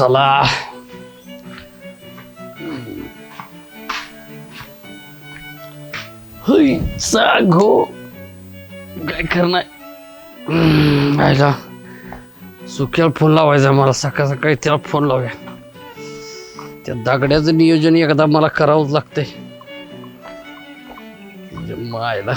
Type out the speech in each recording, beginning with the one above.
आयला चला हुई सागो काय करणार हम्म, आयला सुक्याला फोन लावायचा मला सकाळ सकाळी त्याला फोन लावूया त्या दागड्याचं नियोजन एकदा मला करावंच लागतंय म्हणजे मायला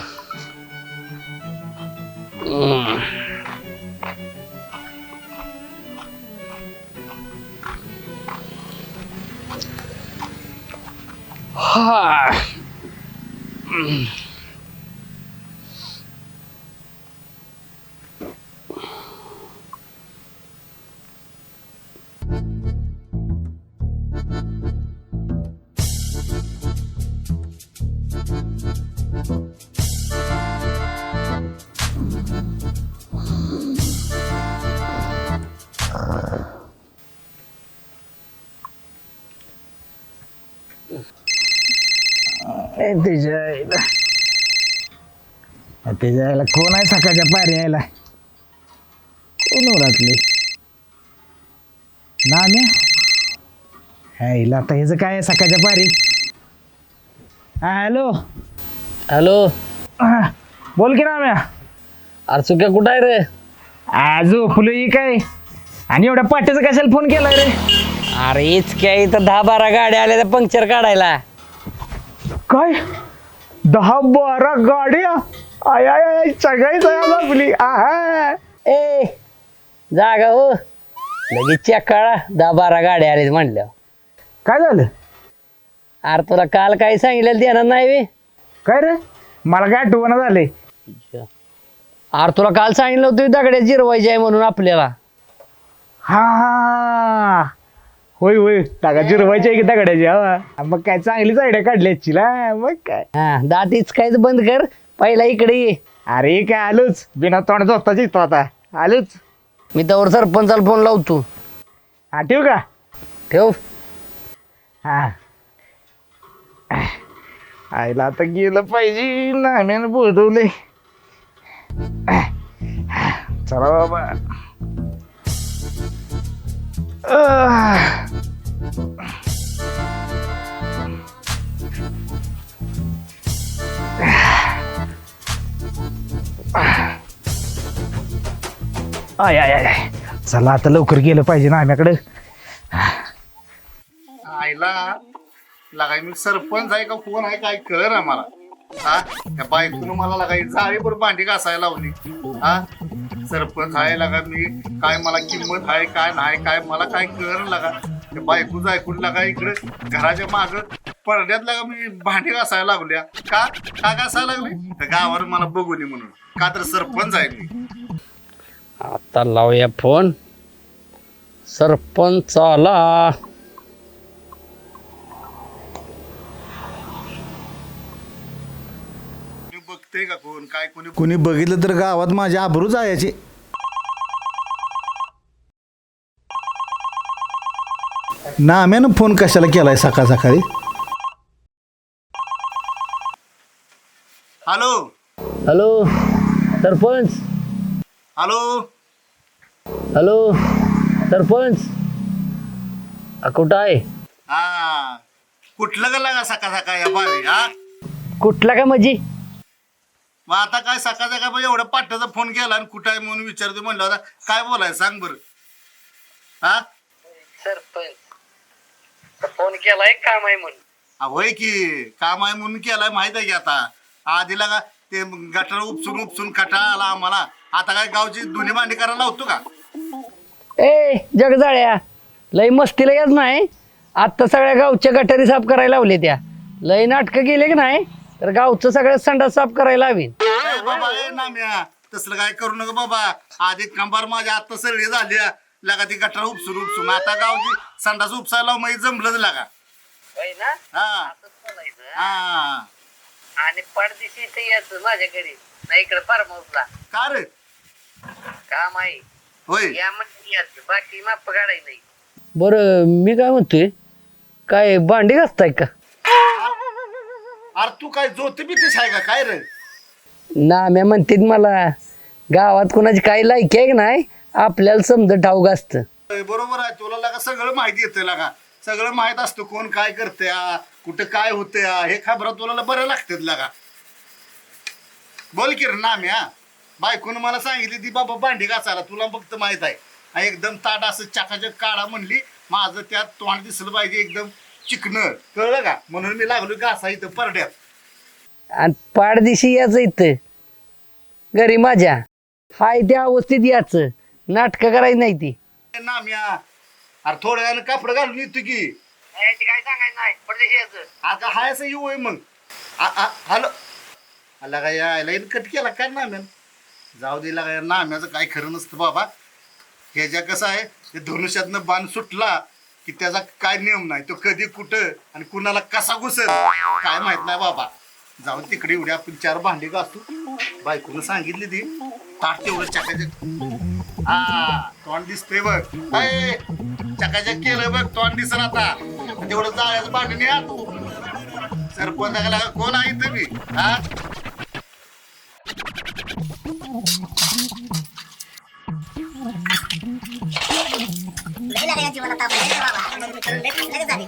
त्याच्या आईला त्याच्या आईला कोण आहे सकाळच्या पारी यायला? कोण ओळखले? नाम्या ह्याला आता ह्याचं काय आहे सकाळच्या पारी हा हॅलो. हॅलो. बोल की नाम्या. अरे सुक्या कुठं आहे रे? आज झोपलो ही काय? आणि एवढ्या पाट्याचा कशाला फोन केला रे? अरे हेच काय इथं दहा बारा गाड्या आल्या त्या पंक्चर काढायला. काय? दहा बारा गाड्या? आय आय आय सगळीच आहे आपली आहा. ए जागा हो. लगेच चेक काढा दहा बारा गाड्या आल्या म्हणल्या काय झालं? अरे तुला काल काही सांगितलं देणार नाही बे. काय रे? मला काय आठवणा झाले. अरे तुला काल सांगितलं होतं दगड्या जिरवायची आहे म्हणून आपल्याला. हा हा. होय होय. टाका जिरवायची आहे की दगड्याची हा? मग काय चांगलीच आयडिया काढली याची ना मग काय? हा दातीच काहीच बंद कर. पहिला इकडे ये. अरे काय आलोच. बिना तोंड झोपताच येतो आता. आलोच. मी त्यावर सरपंचाला फोन लावतो. हा ठेवू का? ठेव. हा. आईला आता गेलं पाहिजे. नाण्यानं बोलवले चला बाबा. आय आय आय आय. चला आता लवकर गेलं पाहिजे ना आम्याकडे आईला लागाय मी सरपंच आहे का फोन आहे काय कळ ना हा त्या बायकोनं मला लागाय जाळीवर भांडी घासायला लावली हा सरपंच आहे लागा मी. काय मला किंमत आहे काय नाही काय मला काय कर लागा. त्या ऐकून लागा इकडे घराच्या माग पडद्यात लागा मी भांडी घासायला लागल्या. का? का घासायला लागली? तर गावावर मला बघू नये म्हणून. का तर सरपंच आहे मी. आता लावूया फोन. सरपंचाला मी बघते का कोण? काय कोणी कुणी बघितलं तर गावात माझ्या आबरू जायचे. नाम्यानं फोन कशाला केलाय सकाळ सकाळी? Hello? Hello? Sarpanch? Hello? Hello? Sarpanch? आ, कुठं आहे? हा. कुठलं का लागा सकाळ सकाळ या हा? कुठला का म्हणजे? मग आता काय सकाळ सकाळ म्हणजे एवढं पाठ्याचा फोन केला आणि कुठं आहे म्हणून विचारतो म्हणलं होता काय बोलाय सांग बरं. हा? सरपंच फोन केलाय काम आहे म्हणून. होय की काम आहे म्हणून केलाय माहीत आहे की आता. आधीला का ते गटर उपसून उपसून कटाळा आला आम्हाला. आता काय गावची दोन्ही भांडी करायला लावतो का? ए जगजाळ्या लय मस्तीला येत नाही. आत्ता सगळ्या गावच्या गटारी साफ करायला लावले त्या. लय नाटकं गेले की नाही तर गावचं सगळं संडास साफ करायला हवीन बाबा ए नाम्या तसलं काय करू नका बाबा. आधी कंबार माझ्या आत्ता सरळी झाली. लगा ती गटर उपसून उपसून. आता गावची संडास उपसायला मग जमलंच लागा. हा. हा. आणि पडदिशी इथे यायचं माझ्या घरी. नाही इकडे फार्म हाऊसला का रे? काम आहे. होय. या म्हणजे यायचं. बाकी माप काढाय नाही. बरं मी काय म्हणतोय? काय भांडी घासताय का? अरे तू काय जोती बितीस आहे का? काय रे? ना मी म्हणतेत मला गावात कोणाची काही लायकी आहे की नाही आपल्याला समजा ठाऊक असतं. बरोबर आहे. तुला लगा सगळं माहिती येतं लगा. सगळं माहीत असतं कोण काय करते कुठं काय होते हे खबर तुला बरं लागतात लगा. बोल की रे नाम्या बायकोनं मला सांगितली ती बाबा भांडी घासायला तुला फक्त माहीत आहे. एकदम ताट असं चाकाचक काढा म्हणली माझं त्यात तोंड दिसलं पाहिजे एकदम चिकन कळलं का? म्हणून मी लागलो घासा इथं परड्यात. आणि पाडदिशी याच इथं. घरी माझ्या. हाय त्या अवस्थेत याचं. नाटकं करायची नाही ती. नाम्या. अरे थोड्या वेळानं कापड घालून येतो की. काय सांगायचं नाही. पडदिशी याचं. आता हाय असं येऊ आहे मग. आ- आ- हॅलो. आला का यायला कट केला काय नाम्यान जाऊ दे लागा या नाम्याचं काय खरं नसतं बाबा. ह्याच्या कसं आहे ते धनुष्यातनं बाण सुटला की त्याचा काय नियम नाही. तो कधी कुठं आणि कुणाला कसा घुसल काय माहीत नाही बाबा. जाऊन तिकडे उड्या आपण चार भांडे घासू बायकोनं सांगितली ती. ताट तेवढं चकाचक. तोंड दिसते बघ. अय, चकाचक केलं बघ तोंड दिसन आता. तेवढं जाळ्याचं भांडणी नाही आत तू. सरपंचाला लागा, कोण आहे तुम्ही? हा? लय लागायची मला बाबा लगेच झाली.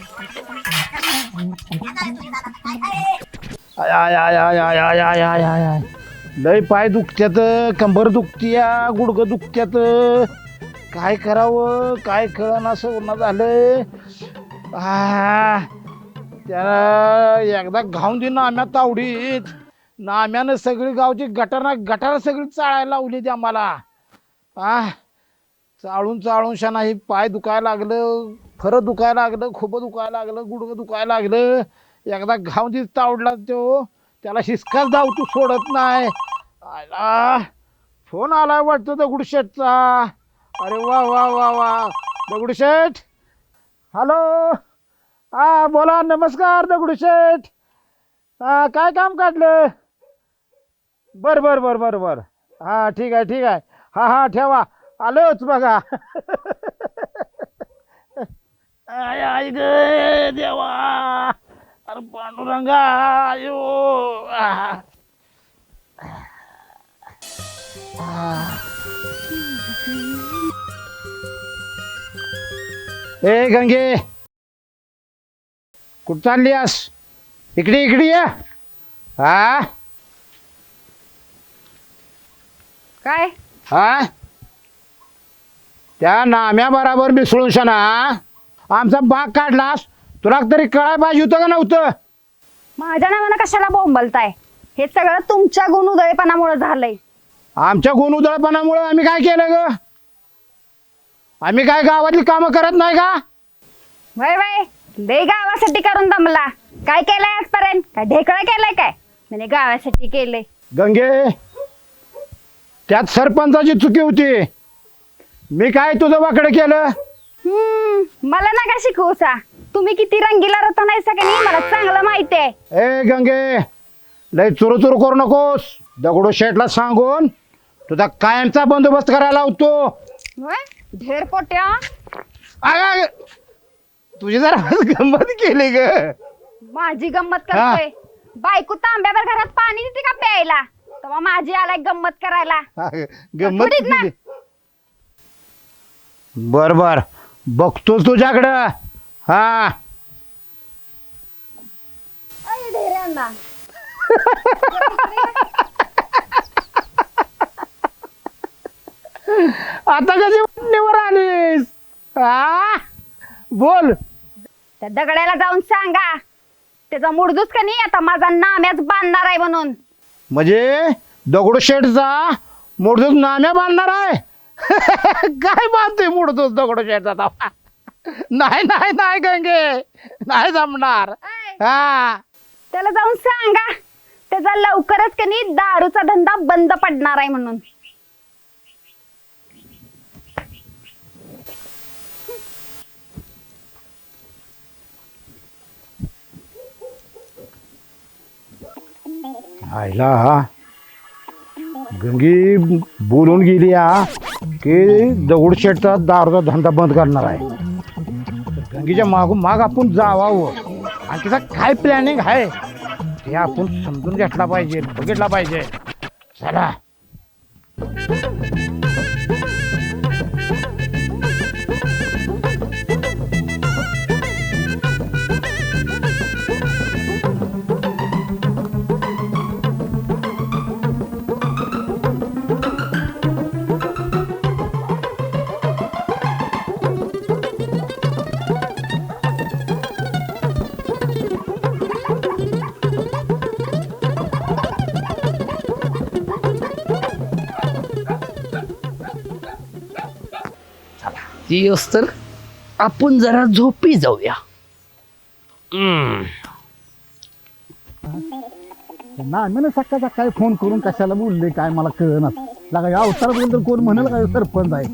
आता तुझी आय आय आय आय आय आय आय आय आय आय लय पाय दुखत्यात कंबर दुखतीया गुडघं दुखत्यात काय करावं काय कळण असं होणं झालं आ, त्याला एकदा घाऊन दे नाम्या तावडीत नाम्यानं सगळी गावची गटारा गटारा सगळी चाळायला लावली ती आम्हाला आ चाळून चाळून शाना हे पाय दुखायला लागलं फरं दुखायला लागलं खोबं दुखायला लागलं गुडघं दुखायला लागलं एकदा घावतीच तावडला तो त्याला शिस्काच धाव तू सोडत नाही. आला फोन आला वाटतो दगडूशेठचा. अरे वा वा वा वा. दगडूशेठ? हॅलो? हा बोला नमस्कार दगडूशेठ. हा काय काम काढलं? बर बर बर बर बर. हा ठीक आहे ठीक आहे. हा हा ठेवा. आलोच बघा. आय आय ग देवा. अरे पांडुरंगा आयो! आह. ए गंगे! कुठं चालली आस इकडे इकडे या. हा काय? हा त्या नाम्या बराबर मिसळून शना आमचा बाग काढलास? तुला तरी कळाय पाहिजे होतं का नव्हतं? माझ्या नावानं कशाला बोंबलताय? हे सगळं तुमच्या गुण उदयपणामुळे झालंय. आमच्या गुण उधळपणामुळे आम्ही काय केलं ग? आम्ही काय गावातली कामं करत नाही का? वय वय लय गावासाठी करून दमला. काय केलंय आजपर्यंत? काय ढेकळं केलंय काय? म्हणे गावासाठी केलंय. गंगे त्यात सरपंचाची चुकी होती. मी काय तुझं वाकडं केलं? हम्म मला नका शिकवसा तुम्ही किती रंगीला रता नाही सगळ्यांनी? मला चांगलं माहिती आहे. ए गंगे लय चुरू चुरू करू नकोस. दगडू शेठला सांगून तुझा कायमचा बंदोबस्त करायला होतो वय ढेर पोट्या. अगं, तुझी जरा गंमत केली ग. माझी गंमत करतोय. बायको तांब्यावर घरात पाणी देते का प्यायला? तेव्हा माझी आलाय गंमत करायला. अगं, गंमत थोडीच ना. केली. बर बर. बघतोच तुझ्याकडं. हा. अय, ढेऱ्यांना. आता कशी वाटणीवर आलीस? हा? बोल. त्या दगड्याला जाऊन सांगा. त्याचा मुडदूस का नाही आता माझा नाम्याच बांधणार आहे म्हणून. म्हणजे दगडू शेठचा मुडदूस नाण्या बांधणार आहे? काय बांधतोय मुडदूस दगडू शेठचा आता नाही नाही नाही गंगे. नाही जमणार. हा. त्याला जाऊन सांगा. त्याचा लवकरच का नाही दारूचा धंदा बंद पडणार आहे म्हणून. आयला गंगी बोलून गेली हा की दगडूशेठचा दारूचा धंदा बंद करणार आहे. तर मागून माग आपण जावावं. आणि तिचा काय प्लॅनिंग आहे? ते आपण समजून घेतला पाहिजे बघितला पाहिजे. चला. ती तर आपण जरा झोपी जाऊया. हम्म. ना मी सकाळ सकाळी फोन करून कशाला बोलले काय मला कळणार लागा या अवतारात बोल कोण म्हणाल काय सरपंच आहे?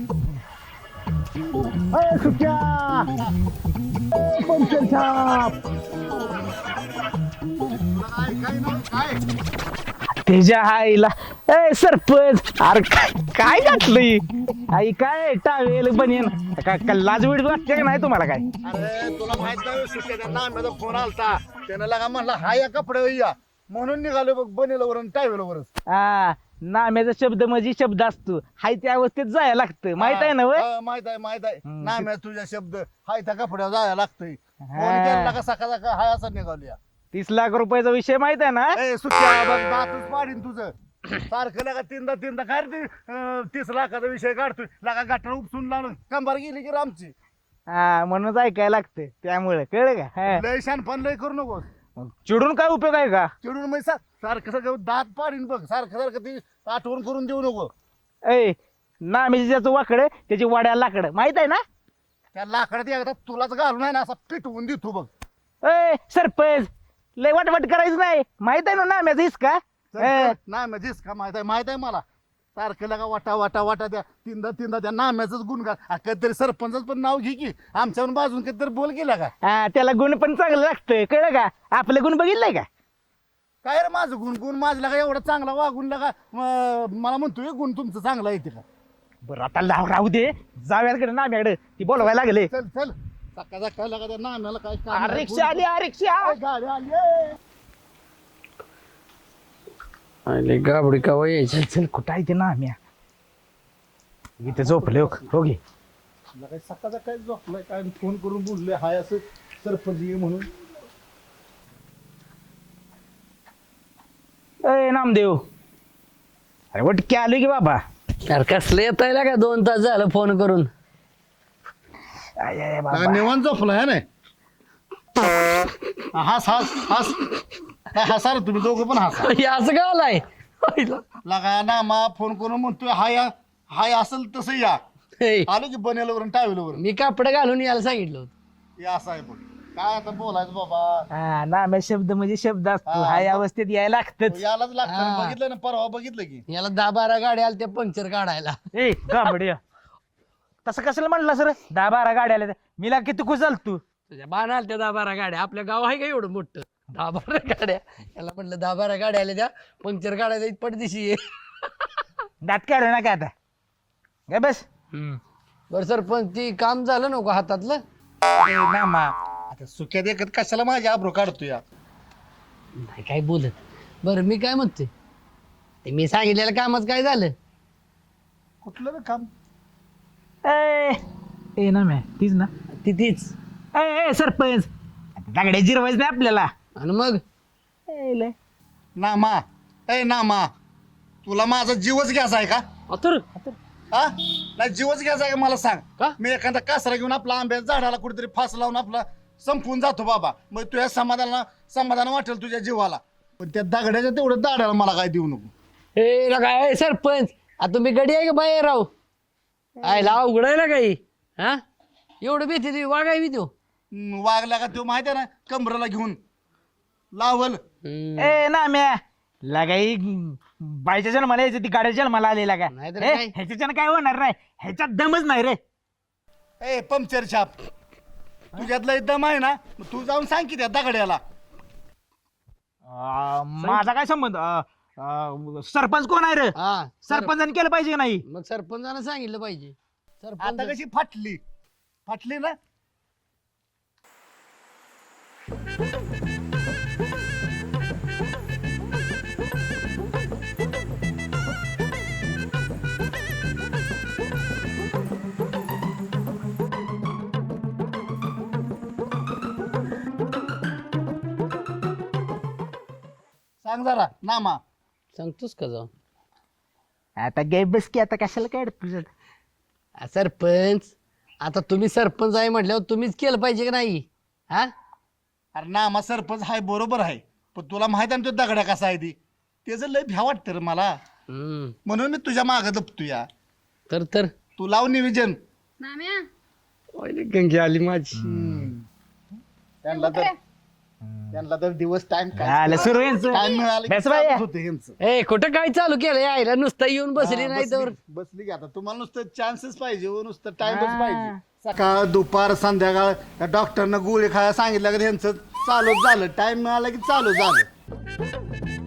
सुट्या पंक्चर छाप! त्याच्या आईला. ए सरपंच. अरे काय काय घातलंय? आई काय? टावेल बनेन काय काय लाज बीड वाटते का नाही तुम्हाला काय? अरे तुला माहीत नाही सुट्ट्या आम्हाला फोन आलता. त्यानं लागा म्हणला हा या कपडे या. म्हणून निघालो बघ बनेलवरून टायवेलवरच हा नाम्याचा शब्द म्हणजे शब्द असतो. हाय त्या अवस्थेत जायला लागतं. माहीत आहे ना वय? हा, माहीत आहे माहीत आहे. नाम्या तुझ्या शब्द. हाय त्या कपड्यावर जायला लागतंय. हा. फोन केला का सकाळ सकाळ हाय असं निघालूया. तीस लाख रुपयाचा विषय माहीत आहे ना? ए सुट्ट्या बघ दातच पाडीन तुझं. सारखं लागा तीनदा तीनदा काय रे ते अं, तीस लाखाचा विषय काढतोय. लागा गाठा उपसून लावून कंबार गेली की रामची. हा म्हणूनच ऐकायला लागतं त्यामुळे. कळलं का? हा. लय शानपण लय करू नको मग चिडून काय उपयोग आहे का? चिडून मग सा- सारखं सारखं दात पाडीन बघ. सारखं सारखं ती आठवण करून देऊ नको. ए नाम्याची ज्याचं वाकड त्याची वाड्या लाकड. माहीत आहे ना? त्या लाकडात एकदा तुलाच घालून आहे ना असा पिटवून देतो बघ. ए सरपंच! लय वाटवाट करायचं नाही. माहीत आहे ना नाम्याचा हिसका. नाही म्हणजे का? माहीत आहे माहीत आहे मला. सारखं लगा वाटा वाटा वाटा त्या तीनदा तीनदा त्या नाम्याचंच गुण घाल. आ, कधीतरी सरपंचाच पण नाव घे की. आमच्यावर बाजून कधीतरी बोल केला का? हा, त्याला गुण पण चांगलं लागतं कळलं का? आपले गुण बघितलंय का? काय रे माझं गुण? गुण माझं लगा एवढा चांगला वागून लगा? म- मला म्हणतोय गुण तुमचं चांगला येते का? बरं आता लाव राहू दे. जाव्याकडे नाम्याकडे. ती बोलवायला लागले. चल चल. सकाळ सकाळ लगा त्या नाम्याला काय काम नाही. रिक्षा आली आ, रिक्षा. ए, गाडी आली ए. अरे गाबडी का वय यायची? चल कुठं आहे ते नाम्या इथे झोपले हो हो घे. लगा सकाळ सकाळी झोपलाय? काय फोन करून बोलले हाय असं सरपंच ये म्हणून. ए नामदेव. अरे वटके आलो की बाबा. अरे कसलं येत आहे का? दोन तास झालं फोन करून. बाबा? निवांत झोपलाय ना? हास हास हास. काय हसा रे तुम्ही दोघं पण हसा. हे असं का आलाय? आईला. लगा ना मा फोन करून म्हणतोय हाय हाय असेल तसं या. हे, आलो की बनेलवरून टावेलवरून. मी कापड घालून यायला सांगितलं होतं. असं आहे काय आता बोलायचं बाबा? हा नाम्या शब्द म्हणजे शब्द असतो. हा. हाय अवस्थेत यायला लागतच. यालाच लागतं. हा. बघितलं ना परवा बघितलं की. याला दहा बारा गाड्या आल्या त्या पंक्चर काढायला. ए गाबड्या तसं कशाला म्हणलं सर? दहा बारा गाड्या आल्या त्या. मीला किती खुश झाल तू? तुझ्या बाण आल्या त्या दहा बारा गाड्या. आपल्या गाव आहे का एवढं मोठं? दहा बारा गाड्या. याला म्हटलं दहा बारा गाड्या आल्या त्या. पंक्चर काढायला पडदिशी आहे दात काय ना काय आता. काय बस. बरं सर पण ती काम झालं नको हातातलं? ए, आता सुक्या देखत कशाला माझी आब्रो काढतो या? नाही काय बोलत? बरं मी काय म्हणते ते मी सांगितलेलं कामच काय झालं? कुठलं रे काम? ए ए ना मॅ तीच ना. ती तीच. ए ए सरपंच दागड्या जिरवायचं नाही आपल्याला. आणि मग? ए, लय. नामा ए नामा तुला माझा जीवच घ्यायचा आहे का? अथुर हा? नाही जीवच घ्यायचा आहे का मला सांग? का? मी एखादा कासरा घेऊन आपला आंब्याच्या झाडाला कुठेतरी फास लावून आपला संपून जातो बाबा. मग तुझ्या समाधानाला समाधान वाटेल तुझ्या जीवाला. पण त्या दगड्याच्या तेवढं दाड्याला मला काय देऊ नको? हे काय सरपंच आता तुम्ही गडी आहे का बाहेर राहू आयला ना काही? हा? एवढं भीती तुम्ही वागाय भी तो. हम्म, वागला का तो माहिती आहे ना कमरेला घेऊन. लावल. ए ना म्या. लगाई बायच्या जन्माला यायचं ती गाड्या जन्माला आलेला का? नाहीतर काय? ह्याच्याच्यानं काय होणार नाही? ह्याच्यात दमच नाही रे. ए पंक्चर छाप. तुझ्यातला दम आहे ना मग तू जाऊन सांग की त्या दगड्याला. आ, माझा काय संबंध? आ, सरपंच कोण आहे रे? हा सर सरपंचाने केलं पाहिजे का नाही? मग सरपंचानं सांगितलं पाहिजे. आता सरपंच कशी फाटली? फाटली ना? सांग जरा नामा. सांगतोस का जाऊन? आता गे बस की आता कशाला काय तुझं आ, सरपंच आता तुम्ही सरपंच आहे म्हटल्यावर तुम्हीच केलं पाहिजे का नाही? हा? अरे नामा सरपंच हाय बरोबर आहे पण तुला माहीत आहे ना तो दगडा कसा आहे ती? त्याचं लय भ्या वाटतं रे मला. हम्म. म्हणून मी तुझ्या मागं दपतो या तर तर? तू लाव नाम्या पहिली गंगी आली माझी. त्यांना तर त्यांना तर दिवस टाइम आलं सुरू यांचं. टाइम मिळाला की बस बाया. चालूच होतं यांचं. ए कुठं काय चालू केलं यायला नुसतं येऊन बसली हा, नाही तर. बसली बसली की आता. तुम्हाला नुसतं चान्सेस पाहिजे हो, नुसतं टाइमच पाहिजे. सकाळ दुपार संध्याकाळ त्या डॉक्टरनं गोळी खायला सांगितलं की त्यांचं चालूच झालं. टाइम मिळाला की चालू झालं.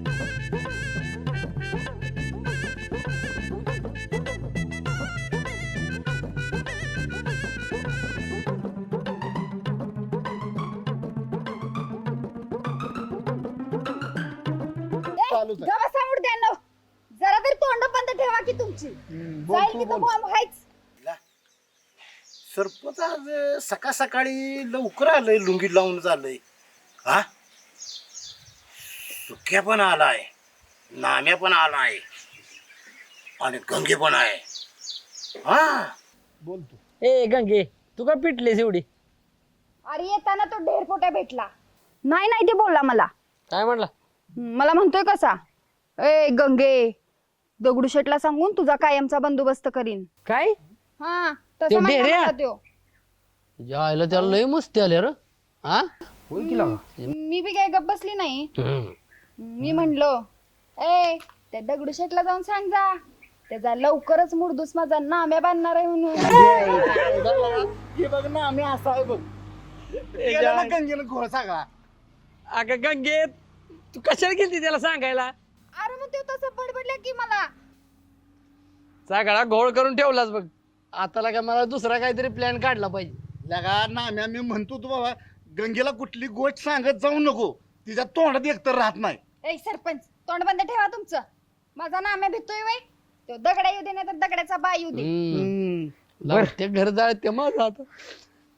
बोल जाईल तू की तो बोल. बॉम्ब हायच. सरपंच आज सकाळ सकाळी लवकर आलंय लुंगी लावून झालंय. हा? सुक्या पण आलाय नाम्या पण आलाय आणि गंगे पण आहे. हा? बोल तू. ए गंगे तू का पिटलीस एवढी? अरे येताना तो ढेरपोट्या भेटला. नाही नाही ते बोलला मला. काय म्हणला? मला म्हणतोय कसा. ए गंगे दगडूशेठला सांगून तुझा कायमचा बंदोबस्त करीन. काय? हा तसं म्हणला त्यो. जायला त्याला लय मस्ती आले र. हा? मी बी काय गप बसली नाही. हम्म. मी म्हणलो ए त्या दगडूशेठला जाऊन सांग जा. त्याचा लवकरच मुडदूस माझा नाम्या बांधणार आहे म्हणून. हे बघ ना आम्ही असं आहे बघ. गेला ना गंगेनं घोळ सगळा अगं गंगे तू कशाला गेलती त्याला सांगायला? अरे मग ते तसं बडबडल्या की मला. सगळा घोळ करून ठेवलाच बघ. आता का मला दुसरा काहीतरी प्लॅन काढला पाहिजे. लगा ना आम्ही आम्ही म्हणतो तू बाबा गंगेला कुठली गोष्ट सांगत जाऊ नको. तिच्या तोंडात एकतर राहत नाही. ए सरपंच तोंड बंद ठेवा तुमचं. माझा नाम्या भितोय वय. तो दगडा येऊ दे नाही तर दगडाचा बाय येऊ दे. ते घर जाळ ते माझं आता.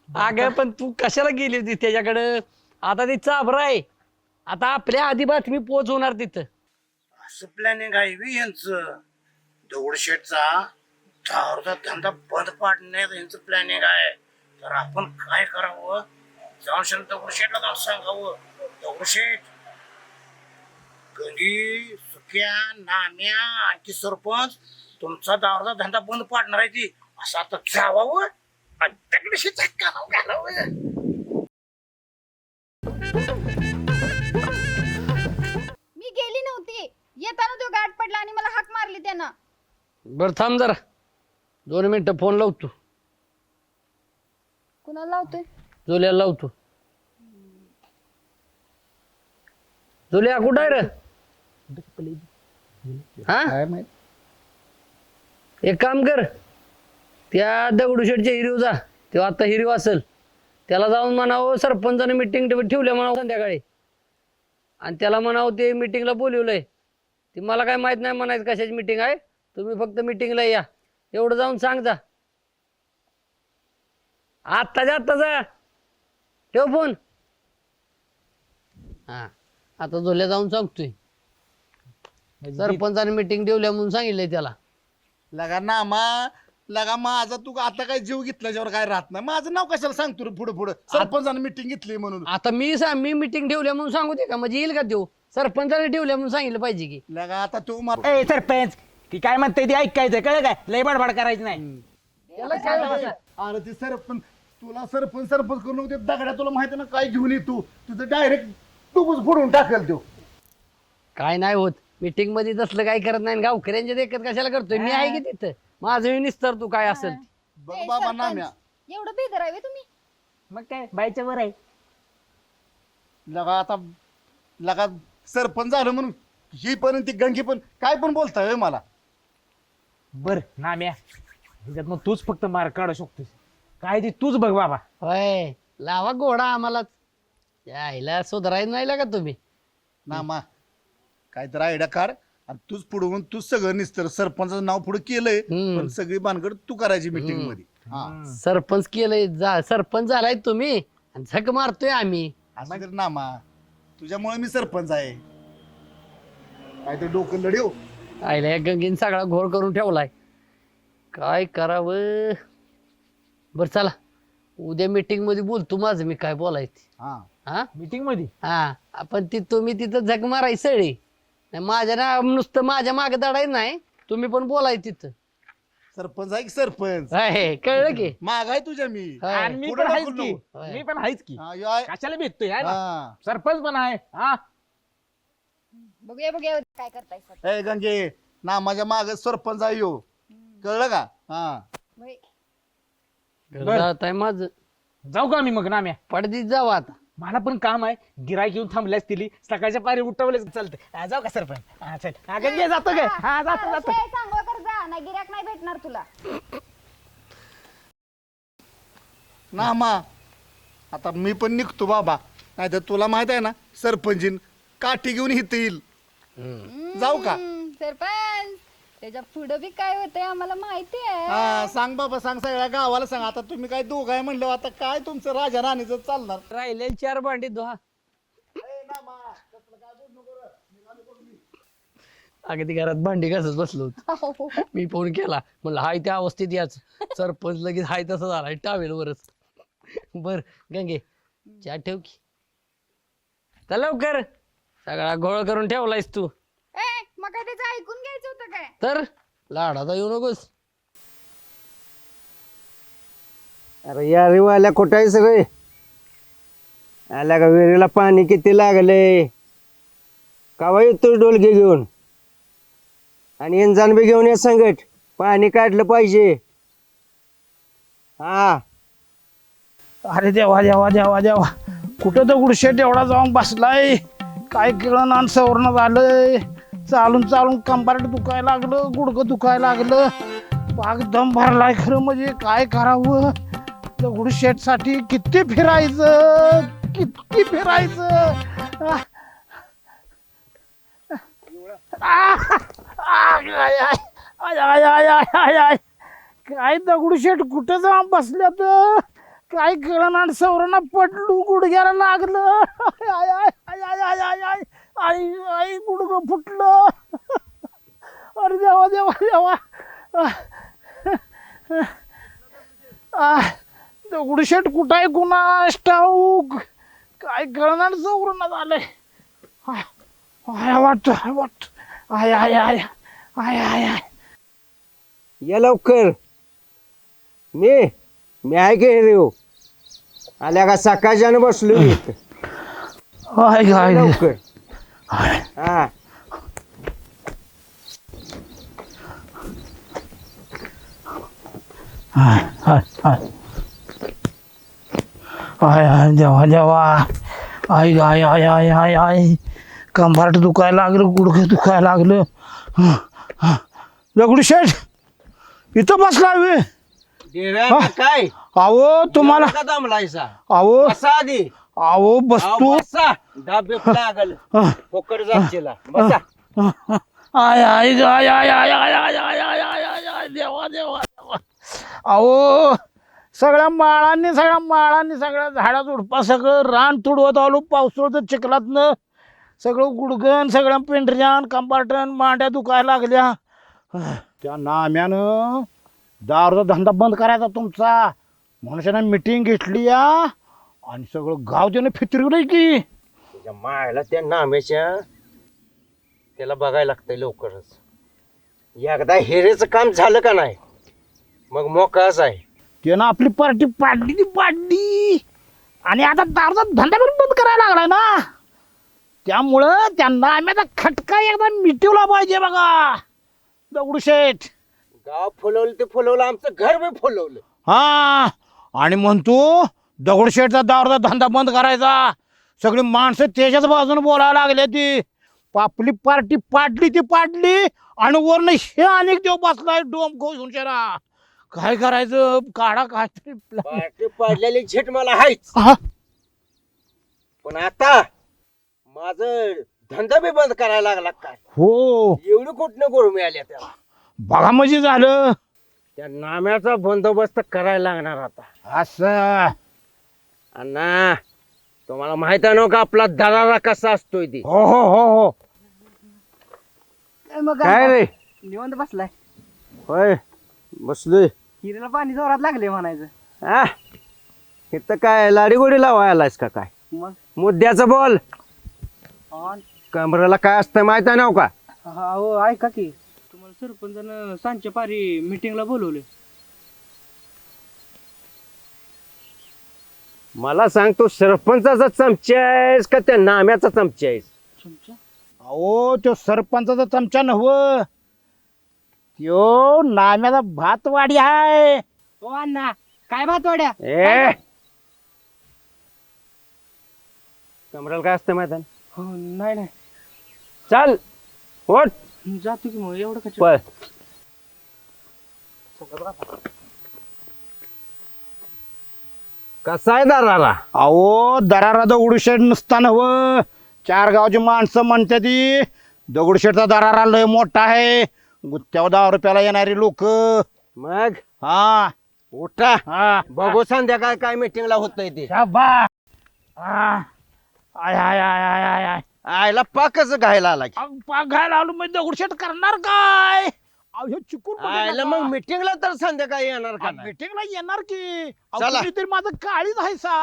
अगं पण तू कशाला गेली होती त्याच्याकडं? आता ती चाभरा आहे. आता आपल्या आधी बातमी पोहोचवणार तिथं. असं प्लॅनिंग आहे वी यांचं. दगडशेठचा दारूचा धंदा बंद पाडण्यात यांचं प्लॅनिंग आहे. तर आपण काय करावं? जाऊन शेण दगडशेठला जाऊन सांगावं. दगडशेठ गंगी सुक्या नाम्या आणखी सरपंच तुमचा दारूचा धंदा बंद पाडणार आहे ती. असं आता जावावं आणि दगडशेठचा कानाव घालावं. बरं थांब जरा. दोन मिनिटं फोन लावतो. कुणाला लावतोय? जुल्याला लावतो. जुल्या कुठं आहे रे? हा? काय माहीत एक काम कर त्या दगडूशेठच्या हिरीव जा. तेव्हा आता हिरीव असेल. त्याला जाऊन म्हणावं सरपंचाने मिटिंग ठेवल्या म्हणावं संध्याकाळी. आणि त्याला म्हणावं ते मिटिंगला बोलवलंय. ते मला काय माहीत नाही म्हणायचं कशाची मिटिंग आहे. तुम्ही फक्त मिटिंगला या. एवढं जाऊन सांग जा आत्ताच्या आत्ता जा ठेव फोन. हा. आता झोल्या जाऊन सांगतोय. सरपंचाने मिटिंग ठेवल्या म्हणून सांगितलंय त्याला. लगा नामा लगा माझा तू आता काय जीव घेतल्याच्यावर काय राहत नाही. माझं नाव कशाला सांगतो रे पुढे पुढे? सरपंचानं मिटिंग घेतली म्हणून. आता मी सा मी मिटिंग ठेवल्या म्हणून सांगू दे का? म्हणजे येईल का देऊ सरपंचाने ठेवल्या म्हणून सांगितलं पाहिजे की. लगा आता तू मला ए सरपंच! ती काय म्हणते ती ऐकायचं कळलं काय? लय बडबड करायची नाही. अरे ते सरपंच तुला सरपंच सरपंच करू नको ते दगड्या तुला माहिती ना काय घेऊन ये तू तुझं डायरेक्ट तूच फोडून टाकेल तो. काय नाही होत. मिटिंगमध्ये तसलं काय करत नाही गावकऱ्यांच्या देखत कशाला करतोय? मी आहे की तिथं? माझं निस्तर तू काय असेल? ते. बघ ए, बाबा सरपंच, नाम्या. एवढं बेदर आहे तुम्ही? मग काय? बायच्या वर आहे. लगा आता लगा सरपंच झालं म्हणून ही पण ती गंगी पण काय पण बोलताय होय मला? बर नाम्या. ह्याच्यात मग तूच फक्त मार्क काढू शकतोस. काय ते तूच बघ बाबा. होय लावा घोडा आम्हालाच यायला सुधारायला नाही लागा तुम्ही. नामा काय तर आयडिया काढ आणि तूच पुढून तूच सगळं निस्तर सरपंचाचं नाव पुढे केलंय हम्म. पण सगळी भानगड तू करायची मीटिंगमध्ये. हा. सरपंच केलंय जा सरपंच झालाय तुम्ही आणि झक मारतोय आम्ही. असं तर नामा तुझ्यामुळे मी सरपंच आहे. काय तर डोकं लढेव. आयला या गंगीन सगळा घोर करून ठेवलाय. काय करावं? बर चला. उद्या मीटिंगमध्ये बोलतो माझं मी काय बोलायचं. हा. हा? मीटिंगमध्ये? हा. आपण ती तुम्ही तिथं झक माराय सळी नाही माझ्या ना नुसतं माझ्या मागे दडाय नाही. तुम्ही पण बोलाय तिथं. सरपंच आहे की सरपंच? आहे, कळलं की? मागाय तुझ्या मी. होय. आणि मी पुढं पण आहेच की? नको. मी पण आहेच की? हा, यो आहे. कशाला भेटतोय आहे ना? हा. सरपंच पण आहे हा? बघूया बघूया काय करताय सर. ए गंगे ना माझ्या माग सरपंच आहे यो. कळलं का? हा. होय. बरं. जात आहे माझं. जाऊ का मी मग नाम्या पडदीत जाऊ आता. मला पण काम आहे. गिरायक येऊन थांबल्यास तिली सकाळच्या पारी उठवले चालतं. हा, जाऊ का सरपंच? हा चल. हा, गंगे जातो काय हा जातो जातो. कर जा. नाही गिराक नाही भेटणार तुला. ना मा. आता मी पण निघतो बाबा. नाही तर तुला माहीत आहे ना सरपंचीन काठी घेऊन इथं येईल. जाऊ का? हम्म, सरपंच त्याच्या पुढं बी काय होतंय आम्हाला माहिती आहे. हा सांग बाबा सांग सगळ्या गावाला सांग. आता तुम्ही काय दोघं आहे म्हणलं आता काय तुमचं राजा राणीचं चालणार? राहिले चार भांडी धुवा. अगदी घरात भांडी घासत बसलो होतो. मी फोन केला. म्हणलं हाय त्या अवस्थेत याच. सरपंच लगेच हाय तसं झालाय टावेल वरच. बर गंगे चहा ठेव की. तर लवकर. सगळा गोळ करून ठेवलायस तू. ए मग काय त्याचं ऐकून घ्यायचं होतं काय? तर? लाडाचा येऊ नकोस. अरे या रिवाल्या कुठं आहे सगळे आल्या का विहिरीला पाणी किती लागले? कावा येतो डोलगे घेऊन? आणि इंजान बी घेऊन ये संगट. पाणी काढलं पाहिजे. हा. अरे देवा देवा देवा देवा. कुठं तर गुडशेट एवढा जाऊन बसलाय? काय केलं नान सवर्ण झालंय. चालून चालून कंबारट दुखायला लागलं गुडघं दुखायला लागलं. पाक दम भरलाय खरं म्हणजे काय करावं? दगडूशेठसाठी किती फिरायचं? किती फिरायचं? आह. आह. आय, आय, आय. आय, आय, आय, आय, आय, काय दगडूशेठ कुठं जाऊन बसल्यात? काय कळणार सौरांना पडलू गुडघ्याला लागलं. आय आय. आय आय आय आय आय. आई आई गुडगं फुटलं? अरे देवा देवा देवा. दगडूशेठ कुठं आहे कुणा? स्टाऊक काय कळणार चौरण झालंय आय आय वाटत आय वाट आय आय आय आय आय आय. या लवकर. मी मी आहे की रे हो? आल्या का सकाळच्यानं बसलो मी इथं. आय या आय लवकर हा. हाय हाय हाय. आय आय देवा देवा. आय आय आय आय आय आय कंबारट दुखायला लागलं गुडघं दुखायला लागलं. दगडू शेठ इथं बसला वे. डेऱ्याला काय? अहो तुम्हाला का दमलायसा अहो. बसा आधी. अहो बसतो बसा लागल हं, फोकट बसा हं, हं. आय आय आय आय आय आय आय आय आय आय आय आय देवा देवा देवा अहो सगळ्या माळांनी सगळ्या माळांनी सगळ्या झाडा झुडपा सगळं रान तुडवत आलो पावसाळ्यात चिखलातनं सगळं गुडगण सगळ्या पेंढऱ्यान कंपार्टन मांड्या दुखायला लागल्या त्या नाम्यानं दारूचा धंदा बंद करायचा तुमचा मनुष्यानं मिटिंग घेतली या आणि सगळं गाव त्यानं फिरवलंय की. तुझ्या मायला त्या नाम्याच्या त्याला बघायला लागतंय लवकरच. एकदा हेरेचं काम झालं का नाही मग मोकाच आहे. त्यानं आपली पार्टी पाडली ती पाडली. आणि आता दारूचा धंदा पण बंद करायला लागलाय ना. त्यामुळं त्यांना आम्ही आता खटका एकदा मिटवला पाहिजे बघा. दगडूशेठ गाव फुलवलं ते फुलवलं आमचं घर बी फुलवलं. हा आणि म्हणतो दगडूशेठचा दारूचा धंदा बंद करायचा. सगळी माणसं त्याच्याच बाजूने बोलायला लागले ती. आपली पार्टी पाडली ती पाडली आणि वरनं हे अनेक देव बसलाय डोम घेऊन शेरा. काय करायचं? काढा. पार्टी पाडलेली झेट मला हायच. पण आता माझं धंदा बी बंद करायला लागला काय? हो. एवढी कुठनं गोळ मिळाल्या त्याला बघा म्हणजे झालं. त्या नाम्याचा बंदोबस्त करायला लागणार आता. असं. अण्णा तुम्हाला माहीत आहे ना का आपला दरारा कसा असतोय ते? हो हो हो हो. काय रे? निवांत बसलाय. होय बसलोय. हिरेला पाणी जोरात लागले म्हणायचं. हा इथं काय लाडीगोडी लावायलायस का काय? मग? मुद्द्याचं बोल. ऑन कमरेला काय असतं माहीत आहे ना हो का? हा हो ऐका की. तुम्हाला सरपंचानं सांच्या पारी मिटिंगला बोलवले मला सांग तू सरपंचाचा चमचा आहेस का त्या नाम्याचा चमचा आहेस? अहो तो सरपंचाचा चमचा नव्ह. त्यो नाम्याचा भातवाडी आहे. हो अण्णा काय भातवाड्या? ए! कमराला काय असतं माहिती आहे? हो नाही नाही. चल ओट जातो की मग एवढं पळ. कसा आहे दाराला अहो दरारा दगडूशेठ नुसता नव्ह चार गावची माणसं म्हणते ती. दगडूशेठचा दरारा लय मोठा आहे. गुत्त्यावर दहा रुपयाला येणारी लोक. मग? हा. उठा. हा. बघू संध्याकाळ काय मिटिंगला होत ते. शाबा आ. आय आय आय आय आय आय. आयला पाकच घायला आला की. अहो, बघायला आलो मी. दगडूशेठ करणार काय? अहो हे चुकून आयला मग मिटिंगला तर संध्याकाळी येणार का नाही? मीटिंगला येणार की अहो, चला. कुणीतरी माझं काळीच आहे सा